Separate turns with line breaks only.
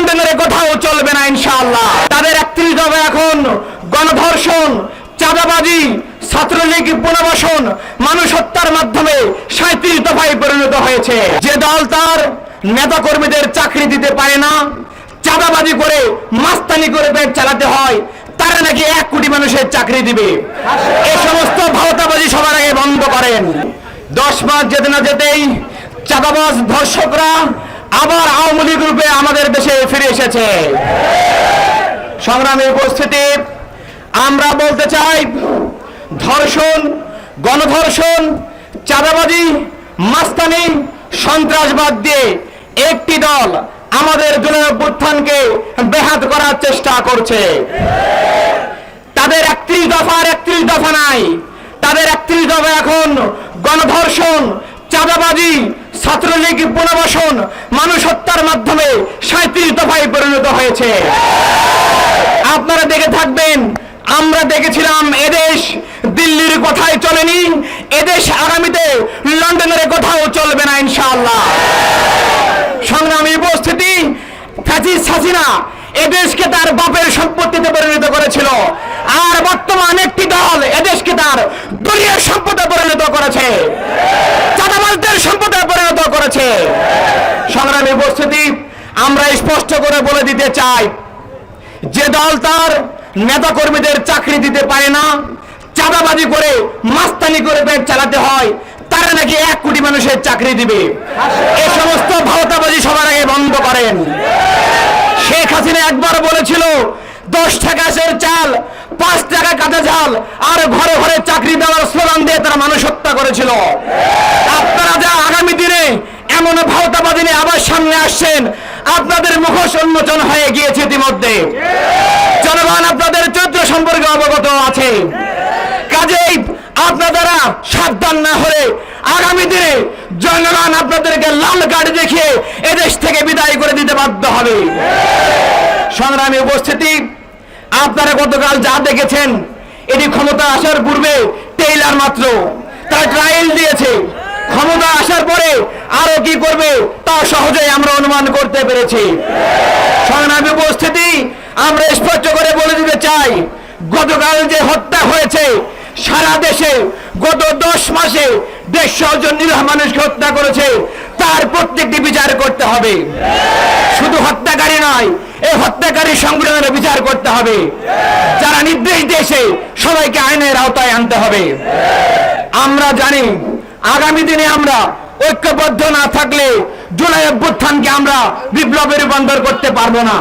লন্ডনের কোথাও চলবে না ইনশাআল্লাহ। তাদের একত্রিশ দফা এখন গণধর্ষণ, চাঁদাবাজি, ছাত্রলীগ পুনর্বাসন মানুষ হত্যার মাধ্যমে সাঁত্রিশ দফায় পরিণত হয়েছে। যে দল তার নেতা কর্মীদের চাকরি দিতে পারে না, চাঁদাবাজি করে, মাস্তানি করে পেট চালাতে হয়, তারা নাকি এক কোটি মানুষের চাকরি দিবে। এই সমস্ত ভাওতাবাজি সবার আগে বন্ধ করেন। দশ মাস যেতে না যেতেই চাঁদাবাজ ধর্ষকরা আবার আওয়ামী লীগ রূপে আমাদের দেশে ফিরে এসেছে। সংগ্রামী উপস্থিতি, আমরা বলতে চাই, ধর্ষণ, গণধর্ষণ, চাঁদাবাজি, মাস্তানি, সন্ত্রাসবাদ দিয়ে একটি দল আমাদের জনঅভ্যুত্থানকে বেহাত করার চেষ্টা করছে। তাদের একত্রিশ দফার একত্রিশ দফা নাই। তাদের একত্রিশ দফা এখন গণধর্ষণ, চাঁদাবাজি ছাত্রলীগ পুনর্বাসন মানুষ হত্যার মাধ্যমে সাঁত্রিশ দফায় পরিণত হয়েছে। আপনারা দেখে থাকবেন, আমরা দেখেছিলাম এদেশ দিল্লির কথাই চলেনি, এদেশ আগামীতে লন্ডনের কোথাও চলবে না ইনশাআল্লাহ। সংগ্রামী উপস্থিতি ফ্যাসিস হাসিনা এদেশকে তার বাপের সম্পত্তিতে পরিণত করেছিল। আর বর্তমান একটি দল এদেশকে তার দলীয় সম্পদে পরিণত করেছে চাঁদাবাজদের সম্পদে পরিণত করেছে সংগ্রামী উপস্থিতি আমরা স্পষ্ট করে বলে দিতে চাই। যে দল তার নেতা কর্মীদের চাকরি দিতে পারে না, চাঁদাবাজি করে, মাস্তানি করে পেট চালাতে হয়, তারা নাকি এক কোটি মানুষের চাকরি দিবে। এই সমস্ত ভাওতাবাজি সবার আগে বন্ধ করেন। শেখ হাসিনা একবার বলেছিল, দশ টাকা সের চাল, পাঁচ টাকা কাঁচা চাল আর ঘরে ঘরে চাকরি দেওয়ার স্লোগান দিয়ে তারা মানুষ হত্যা করেছিল। আপনারা যা আগামী দিনে এমন ভাওতাবাদী নিয়ে আবার সামনে আসছেন। আপনাদের মুখোশ উন্মোচন হয়ে গিয়েছে ইতিমধ্যে। জনগণ, আপনাদের চরিত্র সম্পর্কে অবগত আছে। কাজেই আপনারা সাবধান না হলে আগামী দিনে জনগণ আপনাদেরকে লাল কার্ড দেখিয়ে এদেশ থেকে বিদায় করে দিতে বাধ্য হবে। সংগ্রামী উপস্থিতি, আপনারা গতকাল যা দেখেছেন, এটি ক্ষমতা আসার পূর্বে টেইলার মাত্র, তারা ট্রায়াল দিয়েছে। ক্ষমতা আসার পরে আরও কি করবে? তা সহজেই আমরা অনুমান করতে পেরেছি। সংগ্রামী উপস্থিতি, আমরা স্পষ্ট করে বলে দিতে চাই, গতকাল যে হত্যা হয়েছে, সারা দেশে গত দশ মাসে দেড়শো জন নিরহ মানুষকে হত্যা করেছে, তার প্রত্যেকটি বিচার করতে হবে। শুধু হত্যাকারী নয়, এই হত্যাকারী সংগঠনের বিচার করতে হবে। যারা নির্দেশ দিয়েছে, সবাইকে আইনের আওতায় আনতে হবে। আমরা জানি আগামী দিনে আমরা ঐক্যবদ্ধ না থাকলে জুলাই অভ্যুত্থানকে আমরা বিপ্লবে রূপান্তর করতে পারব না।